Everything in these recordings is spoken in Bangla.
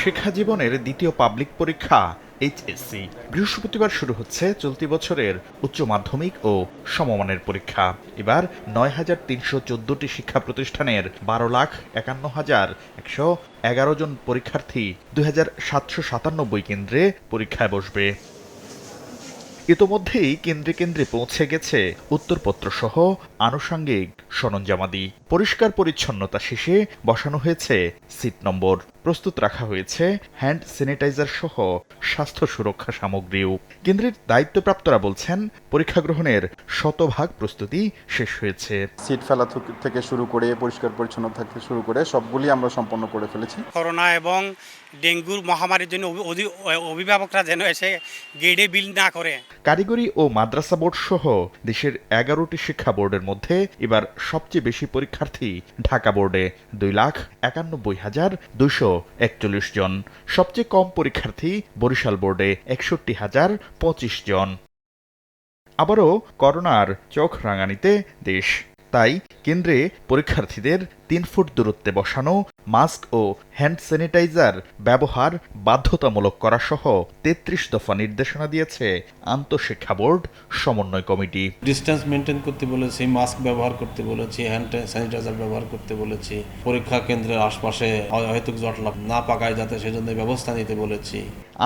শিক্ষা জীবনের দ্বিতীয় পাবলিক পরীক্ষা এইচএসসি বৃহস্পতিবার শুরু হচ্ছে চলতি বছরের উচ্চ মাধ্যমিক ও সমমানের পরীক্ষা। এবার নয় হাজার তিনশো চোদ্দটি শিক্ষা প্রতিষ্ঠানের বারো লাখ একান্ন হাজার একশো এগারো জন পরীক্ষার্থী দুই হাজার সাতশো সাতানব্বই কেন্দ্রে পরীক্ষায় বসবে। ইতোমধ্যেই কেন্দ্রে কেন্দ্রে পৌঁছে গেছে উত্তরপত্র সহ আনুষঙ্গিক সরঞ্জামাদি পরিষ্কার পরিচ্ছন্নতা শেষে বসানো হয়েছে সিট নম্বর। প্রস্তুত রাখা হয়েছে হ্যান্ড স্যানিটাইজার সহ স্বাস্থ্য সুরক্ষা সামগ্রীও। কেন্দ্রের দায়িত্বপ্রাপ্তরা বলছেন পরীক্ষা গ্রহণের শতভাগ প্রস্তুতি শেষ হয়েছে। সিট ফেলা থেকে শুরু করে পরিষ্কার পরিচ্ছন্ন থেকে শুরু করে সবগুলি আমরা সম্পন্ন করে ফেলেছি। করোনা এবং ডেঙ্গুর মহামারীর জন্য অভি- অভিভাবকরা যেন এসে গেডে বিল না করে। কারিগরি ও মাদ্রাসা বোর্ড সহ দেশের এগারোটি শিক্ষা বোর্ডের মধ্যে এবার সবচেয়ে বেশি পরীক্ষার্থী ঢাকা বোর্ডে দুই লাখ একানব্বই হাজার দুইশো একচল্লিশ জন। সবচেয়ে কম পরীক্ষার্থী বরিশাল বোর্ডে একষট্টি হাজার পঁচিশ জন। আবারও করোনার চোখ রাঙানিতে দেশ। তাই কেন্দ্রে পরীক্ষার্থীদের তিন ফুট দূরত্বে বসানো, মাস্ক ও হ্যান্ড স্যানিটাইজার ব্যবহার বাধ্যতামূলক করা সহ তেত্রিশ দফা নির্দেশনা দিয়েছে আন্তঃশিক্ষা বোর্ড সমন্বয় কমিটি। ডিস্টেন্স মেনটেন করতে বলেছি মাস্ক ব্যবহার করতে বলেছি হ্যান্ড স্যানিটাইজার ব্যবহার করতে বলেছি পরীক্ষা কেন্দ্রের আশপাশে অহেতুক জটলা না পাকায় যাতে সেজন্য ব্যবস্থা নিতে বলেছি।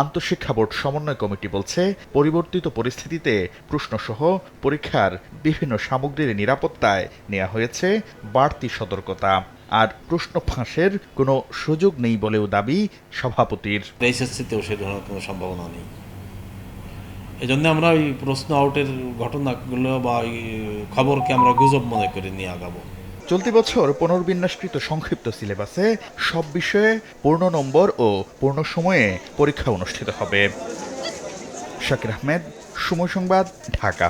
আন্তঃশিক্ষা বোর্ড সমন্বয় কমিটি বলছে পরিবর্তিত পরিস্থিতিতে প্রশ্নসহ পরীক্ষার বিভিন্ন সামগ্রীর নিরাপত্তায় নেওয়া হয়েছে বাড়তি সতর্কতা। আর প্রশ্ন ফাঁসের কোনো সুযোগ নেই বলেও দাবি সভাপতির। এইচএসসিতেও সে ধরনের কোনো সম্ভাবনা নেই। এই জন্য আমরা ওই প্রশ্ন আউটের ঘটনাগুলো বা ওই খবরকে আমরা গুজব মনে করে নিয়ে আগাবো। চলতি বছর পুনর্বিন্যাসকৃত সংক্ষিপ্ত সিলেবাসে সব বিষয়ে পূর্ণ নম্বর ও পূর্ণ সময়ে পরীক্ষা অনুষ্ঠিত হবে। শাকির আহমেদ সময় সংবাদ ঢাকা।